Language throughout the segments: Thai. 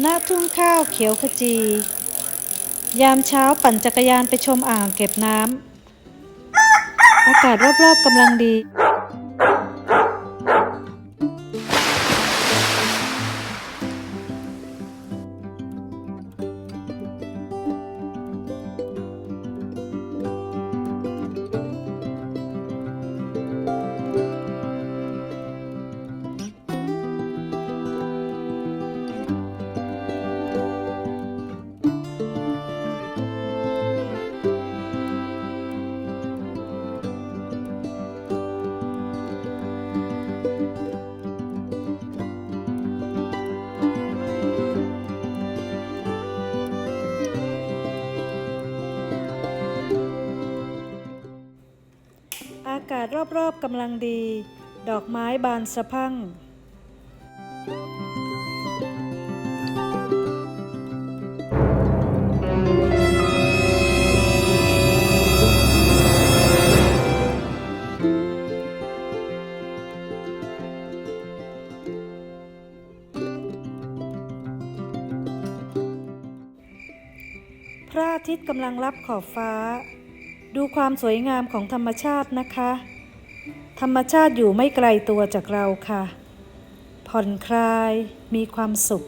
หน้าทุ่งข้าวเขียวขจี ยามเช้าปั่นจักรยานไปชมอ่างเก็บน้ำ อากาศรอบๆกำลังดี อากาศรอบๆกำลังดี ดอกไม้บานสะพั่ง พระอาทิตย์กำลังรับขอบฟ้า ดูความสวยงามของธรรมชาตินะคะ ธรรมชาติอยู่ไม่ไกลตัวจากเราค่ะ ผ่อนคลายมีความสุข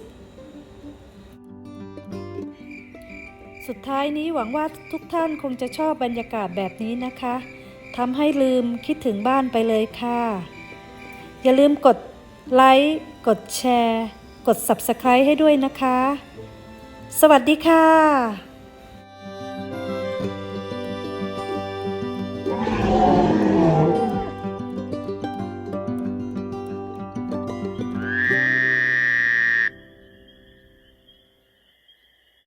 สุดท้ายนี้หวังว่าทุกท่านคงจะชอบบรรยากาศแบบนี้นะคะทำให้ลืมคิดถึงบ้านไปเลยค่ะ อย่าลืมกดไลค์กดแชร์ กด Subscribe ให้ด้วยนะคะ สวัสดีค่ะ